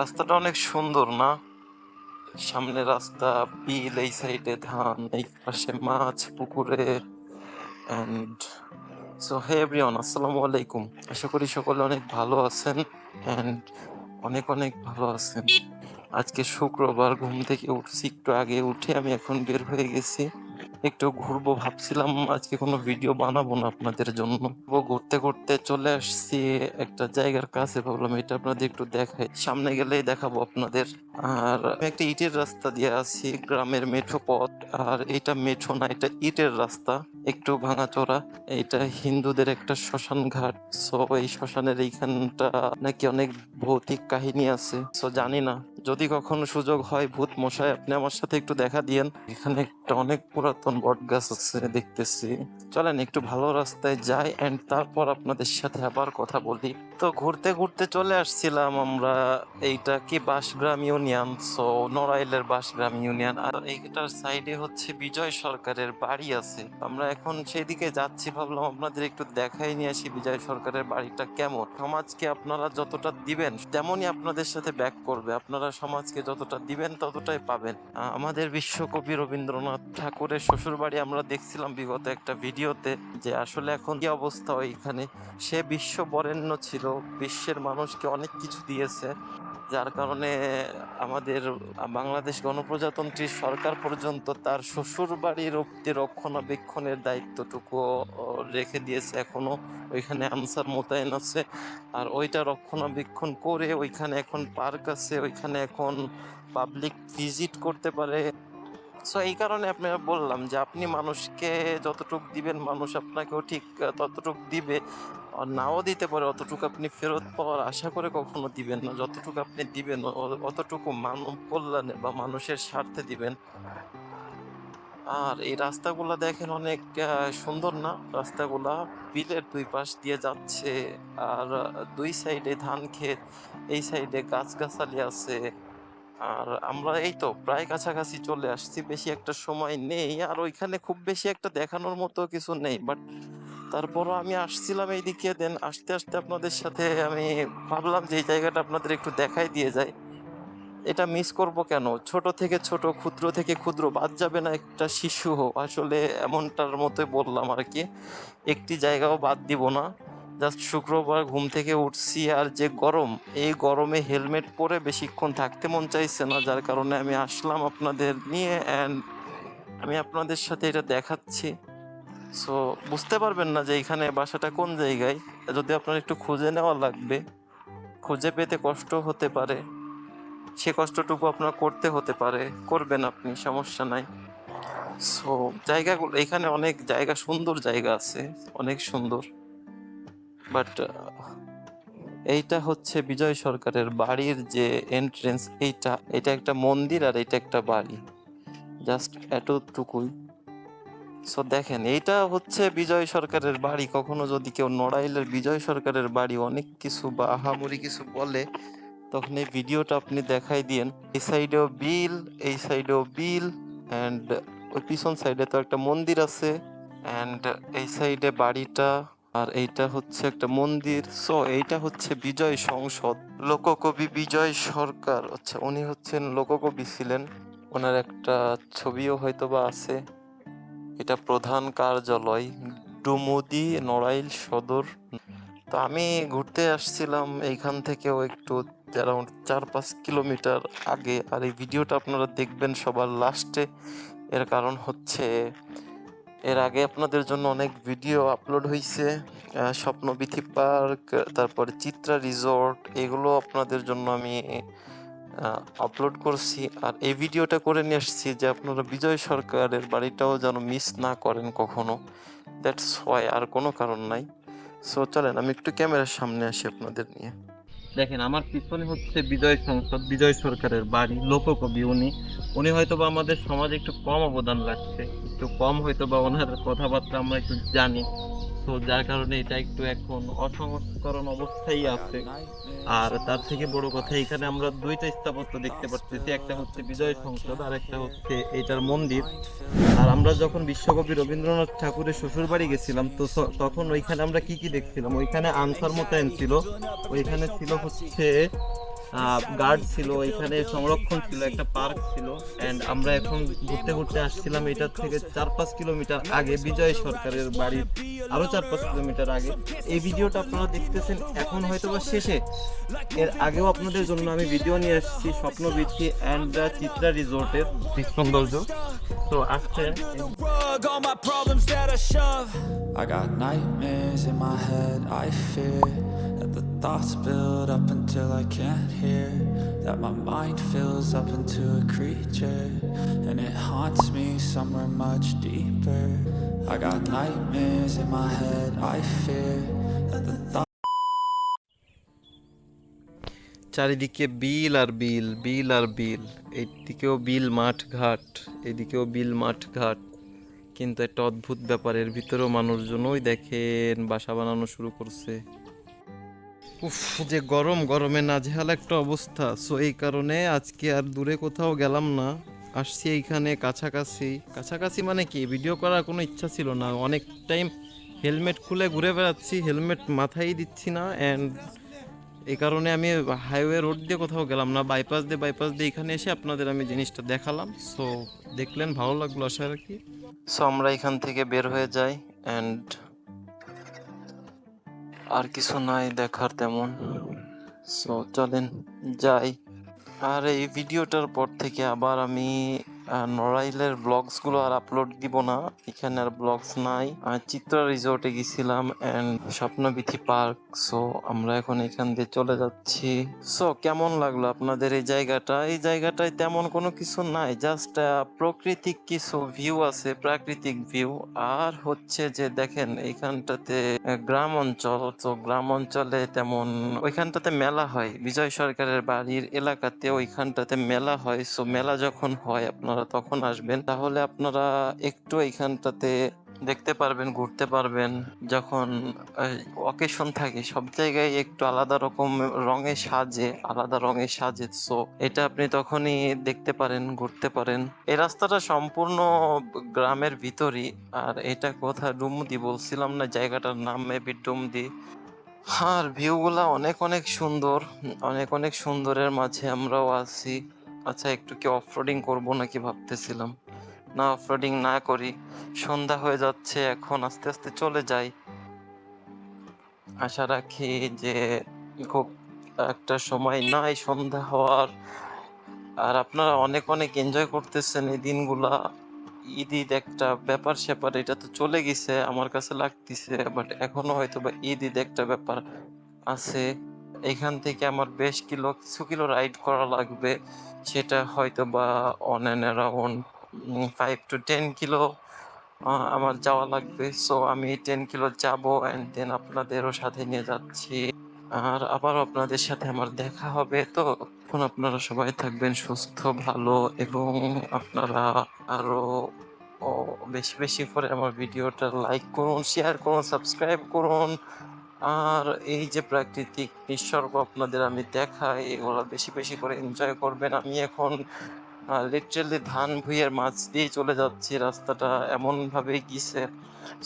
রাস্তাটা অনেক সুন্দর, না? সামনে রাস্তা, বিল, এই সাইডে ধান, এই পাশে মাছ, পুকুরে অ্যান্ড সো হে এভরিওয়ান আসসালামু আলাইকুম। আশা করি সকলে অনেক ভালো আছেন অ্যান্ড অনেক অনেক ভালো আছেন। আজকে শুক্রবার, ঘুম থেকে উঠছি, একটু আগে উঠে আমি এখন বের হয়ে গেছি। একটু ঘুরবো ভাবছিলাম, আজকে কোনো ভিডিও বানাবো না আপনাদের জন্য। ঘুরতে ঘুরতে চলে আসছি একটা জায়গার কাছে, ভাবলাম এটা আপনাদের একটু দেখাই। সামনে গেলেই দেখাবো আপনাদের। আর একটা ইটের রাস্তা দিয়ে আছি, গ্রামের মেঠো পথ। আর এটা মেঠো না, এটা ইটের রাস্তা। একটু ভাঙাচোরা। এটা হিন্দুদের একটা শ্মশান ঘাট সো এই শ্মশানের এইখানটা নাকি অনেক ভৌতিক কাহিনী আছে। সো জানি না। যদি কখনো সুযোগ হয়, ভূত মশাই, আপনি আমার সাথে একটু দেখা দিয়েন। এখানে একটা অনেক পুরাতন বট গাছ আছে, দেখতেছি। চলেন, একটু ভালো রাস্তায় যাই এন্ড তারপর আপনাদের সাথে আবার কথা বলি। তো, ঘুরতে ঘুরতে চলে আসছিলাম আমরা। এইটা কি বাসগ্রাম ইউনিয়ন? সো নড়াইলের বাসগ্রাম ইউনিয়ন। আর এইটার সাইডে হচ্ছে বিজয় সরকারের বাড়ি আছে। আমরা এখন সেদিকে যাচ্ছি, ভাবলাম আপনাদের একটু দেখাই নিয়ে আসি বিজয় সরকারের বাড়িটা কেমন। সমাজকে আপনারা যতটা দিবেন, তেমনই আপনাদের সাথে ব্যাক করবে। আপনারা সমাজকে যতটা দিবেন, ততটাই পাবেন। আমাদের বিশ্বকবি রবীন্দ্রনাথ ঠাকুরের শ্বশুর বাড়ি আমরা দেখছিলাম বিগত একটা ভিডিওতে যে আসলে এখন কি অবস্থা ওইখানে। সে বিশ্ব বরেণ্য ছিল, বিশ্বের মানুষকে অনেক কিছু দিয়েছে। যার কারণে আমাদের বাংলাদেশ গণপ্রজাতন্ত্রী সরকার পর্যন্ত তার শ্বশুর বাড়ির রক্ষণাবেক্ষণের দায়িত্বটুকু রেখে দিয়েছে এখনও ওইখানে আনসার মোতায়েন আছে। আর ওইটা রক্ষণাবেক্ষণ করে ওইখানে এখন পার্ক আছে, ওইখানে এখন পাবলিক ভিজিট করতে পারে। সো এই কারণে আপনার বললাম যে আপনি মানুষকে যতটুক দিবেন, মানুষ আপনাকেও ঠিক ততটুক দিবে। আর নাও দিতে পারে, অতটুকু আপনি ফেরত পাওয়ার আশা করে কখনো দিবেন না। যতটুকু আপনি দিবেন অতটুকু মানব কল্যাণে বা মানুষের স্বার্থে দিবেন। আর এই রাস্তাগুলা দেখেন অনেক সুন্দর না? রাস্তাগুলা বিলের দুই পাশ দিয়ে যাচ্ছে, আর দুই সাইডে ধান ক্ষেত, এই সাইডে গাছগাছালি আছে। আর আমরা এই তো প্রায় কাছাকাছি চলে আসছি, বেশি একটা সময় নেই আর ওইখানে খুব বেশি একটা দেখানোর মতো কিছু নেই। বাট তারপরও আমি আসছিলাম এইদিকে দেন আসতে আসতে আপনাদের সাথে আমি ভাবলাম যে এই জায়গাটা আপনাদের একটু দেখাই দিয়ে যায় এটা মিস করব কেন? ছোট থেকে ছোট, ক্ষুদ্র থেকে ক্ষুদ্র, বাদ যাবে না একটা শিশু। আসলে এমনটার মতোই বললাম আর কি। একটি জায়গাও বাদ দিব না। জাস্ট শুক্রবার ঘুম থেকে উঠছি আর যে গরম, এই গরমে হেলমেট পরে বেশিক্ষণ থাকতে মন চাইছে না, যার কারণে আমি আসলাম আপনাদের নিয়ে অ্যান্ড আমি আপনাদের সাথে এটা দেখাচ্ছি। সো বুঝতে পারবেন না যে এখানে বাসাটা কোন জায়গায়, যদি আপনার একটু খুঁজে নেওয়া লাগবে, খুঁজে পেতে কষ্ট হতে পারে। সে কষ্টটুকু আপনার করতে হতে পারে, করবেন আপনি, সমস্যা নাই। সো জায়গাগুলো, এখানে অনেক জায়গা, সুন্দর জায়গা আছে, অনেক সুন্দর। বাট এইটা হচ্ছে বিজয় সরকারের বাড়ির যে এন্ট্রেন্স এইটা, এটা একটা মন্দির আর এটা একটা বাড়ি। জাস্ট এতটুকুই। সো দেখেন, এইটা হচ্ছে বিজয় সরকারের বাড়ি। কখনো যদি কেউ নড়াইলের বিজয় সরকারের বাড়ি অনেক কিছু বা আহামরি কিছু বলে, তখন এই ভিডিওটা আপনি দেখাই দিয়েন। এই সাইডেও বিল, এই সাইডেও বিল অ্যান্ড ওই পিছন সাইডে তো একটা মন্দির আছে অ্যান্ড এই সাইডে বাড়িটা আর এইটা হচ্ছে একটা মন্দির। সো এইটা হচ্ছে বিজয় সংসদ। লোককবি বিজয় সরকার। আচ্ছা উনি হচ্ছেন লোককবি ছিলেন। ওনার একটা ছবিও হয়তো বা আছে। এটা প্রধান কার্যালয়, ডুমুদি নড়াইল সদর। তো আমি ঘুরতে আসছিলাম এইখান থেকেও একটু অ্যারাউন্ড চার পাঁচ কিলোমিটার আগে। আর এই ভিডিওটা আপনারা দেখবেন সবার লাস্টে এর কারণ হচ্ছে এর আগে আপনাদের জন্য অনেক ভিডিও আপলোড হয়েছে স্বপ্ন স্বপ্নবিথি পার্ক, তারপরে চিত্রা রিসর্ট, এগুলো আপনাদের জন্য আমি আপলোড করছি। আর এই ভিডিওটা করে নিয়ে আসছি যে আপনারা বিজয় সরকারের বাড়িটাও যেন মিস না করেন কখনো। দ্যাটস ওয়াই আর কোনো কারণ নাই। সো চলেন, আমি একটু ক্যামেরার সামনে আসি আপনাদের নিয়ে। দেখেন, আমার পিছনে হচ্ছে বিজয় সংসদ, বিজয় সরকারের বাড়ি, লোককবি উনি। উনি হয়তো বা আমাদের সমাজে একটু কম অবদান রাখছে, একটু কম হয়তো বা ওনার কথাবার্তা আমরা একটু জানি। তো যার কারণে এটা একটু এখন অসংস্করণ অবস্থায় আছে। আর তার থেকে বড় কথা, এখানে আমরা দুইটা স্থাপত্য দেখতে পাচ্ছি একটা হচ্ছে বিজয় সংসদ, আর একটা হচ্ছে এটার মন্দির। আর আমরা যখন বিশ্বকবি রবীন্দ্রনাথ ঠাকুরের শ্বশুর বাড়ি গেছিলাম, তো তখন ওইখানে আমরা কি কি দেখছিলাম? ওইখানে আনসার মোতায়েন ছিল। ওইখানে ছিল হচ্ছে গার্ড ছিল, এখানে সংরক্ষণ ছিল, একটা পার্ক ছিল। অ্যান্ড আমরা এখন ঘুরতে ঘুরতে আসছিলাম এটার থেকে চার পাঁচ কিলোমিটার আগে বিজয় সরকারের বাড়ির আরও চার পাঁচ কিলোমিটার আগে। এই ভিডিওটা আপনারা দেখতেছেন এখন হয়তো বা শেষে। এর আগেও আপনাদের জন্য আমি ভিডিও নিয়ে এসেছি স্বপ্ন বৃদ্ধি অ্যান্ড চিত্রা রিসোর্টের সৌন্দর্য তো আজকে rug all my problems that I shove. I got nightmares in my head, I fear that the thoughts build up until I can't hear. That my mind fills up into a creature and it haunts me somewhere much deeper. I got nightmares in my head, I fear that the thoughts. চারিদিকে বিল আর বিল বিল আর বিল এইদিকেও বিল মাঠ ঘাট এদিকেও বিল মাঠ ঘাট কিন্তু একটা অদ্ভুত ব্যাপারের ভিতরেও মানুষজন ওই দেখেন, বাসা বানানো শুরু করছে। উফ, যে গরম, গরমে নাজেহাল একটা অবস্থা। সো এই কারণে আজকে আর দূরে কোথাও গেলাম না। আসছি এইখানে কাছাকাছি। কাছাকাছি মানে কি? ভিডিও করার কোনো ইচ্ছা ছিল না। অনেক টাইম হেলমেট খুলে ঘুরে বেড়াচ্ছি, হেলমেট মাথায় দিচ্ছি না। অ্যান্ড এই কারণে আমি হাইওয়ে রোড দিয়ে কোথাও গেলাম না বাইপাস দিয়ে বাইপাস দিয়ে এখানে এসে আপনাদের আমি জিনিসটা দেখালাম। সো দেখলেন, ভালো লাগল আশা রাখি। সো আমরা এখান থেকে বের হয়ে যাই অ্যান্ড আর কিছু নাই দেখার তেমন। সো চলেন যাই। আর এই ভিডিওটার পর থেকে আবার আমি নড়াইলের ব্লগসগুলো আর আপলোড দিব না। এখানে আর ব্লগস নাই। আর চিত্রা রিসোর্টে গেছিলাম অ্যান্ড স্বপ্নবিথি পার্ক সো আমরা এখন এখান দিয়ে চলে যাচ্ছি। সো কেমন লাগল আপনাদের এই জায়গাটা? এই জায়গাটায় তেমন কোনো কিছু নাই জাস্ট প্রাকৃতিক কিছু ভিউ আছে, প্রাকৃতিক ভিউ আর হচ্ছে যে দেখেন এইখানটাতে গ্রাম অঞ্চল, তো গ্রাম অঞ্চলে তেমন, ওইখানটাতে মেলা হয়। বিজয় সরকারের বাড়ির এলাকাতে ওইখানটাতে মেলা হয়। সো মেলা যখন হয়, আপনারা তখন আসবেন, তাহলে আপনারা একটু এইখানটাতে দেখতে পারবেন, ঘুরতে পারবেন। যখন অকেশন থাকে, সব জায়গায় একটু আলাদা রকম রঙে সাজে, আলাদা রঙে সাজে। সো এটা আপনি তখনই দেখতে পারেন, ঘুরতে পারেন। এই রাস্তাটা সম্পূর্ণ গ্রামের ভিতরই। আর এটা কোথায়? ডুমদি বলছিলাম না, জায়গাটার নাম মেবি ডুমদি। আর ভিউগুলা অনেক অনেক সুন্দর। অনেক অনেক সুন্দরের মাঝে আমরাও আছি। আচ্ছা একটু কি অফরোডিং করব নাকি ভাবতেছিলাম? না অফরোডিং না করি। সন্ধ্যা হয়ে যাচ্ছে, এখন আস্তে আস্তে চলে যাই। আশা রাখি যে খুব একটা সময় নাই সন্ধ্যা হওয়ার। আর আপনারা অনেক অনেক এনজয় করতেছেন এই দিনগুলা। ঈদ ঈদ একটা ব্যাপার স্যাপার, এটা তো চলে গেছে, আমার কাছে লাগতেছে। বাট এখনও হয়তো বা ঈদ ঈদ একটা ব্যাপার আছে। এখান থেকে আমার বেশ কিলো, কিছু কিলো রাইড করা লাগবে। সেটা হয়তো বা on and around five to ten kilo আমার যাওয়া লাগবে। সো আমি টেন কিলো যাব অ্যান্ড দেন আপনাদেরও সাথে নিয়ে যাচ্ছি। আর আবারও আপনাদের সাথে আমার দেখা হবে। তো, এখন আপনারা সবাই থাকবেন সুস্থ, ভালো এবং আপনারা আরও বেশি বেশি করে আমার ভিডিওটা লাইক করুন শেয়ার করুন সাবস্ক্রাইব করুন। আর এই যে প্রাকৃতিক নিসর্গ আপনাদের আমি দেখাই, এগুলো বেশি বেশি করে এনজয় করবেন। আমি এখন লিটারালি ধান ভুঁইয়ের মাছ দিয়ে চলে যাচ্ছি, রাস্তাটা এমন ভাবে গিয়েছে।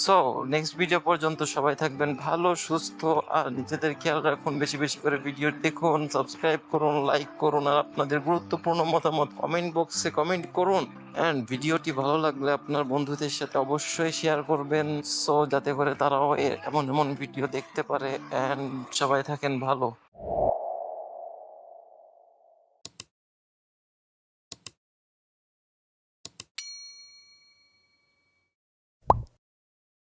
সো নেক্সট ভিডিও পর্যন্ত সবাই থাকবেন ভালো, সুস্থ, আর নিজেদের খেয়াল রাখুন, বেশি বেশি করে ভিডিও দেখুন সাবস্ক্রাইব করুন লাইক করুন, আর আপনাদের গুরুত্বপূর্ণ মতামত কমেন্ট বক্সে কমেন্ট করুন। অ্যান্ড ভিডিওটি ভালো লাগলে আপনার বন্ধুদের সাথে অবশ্যই শেয়ার করবেন সো যাতে করে তারাও এমন এমন ভিডিও দেখতে পারে। অ্যান্ড সবাই থাকেন ভালো।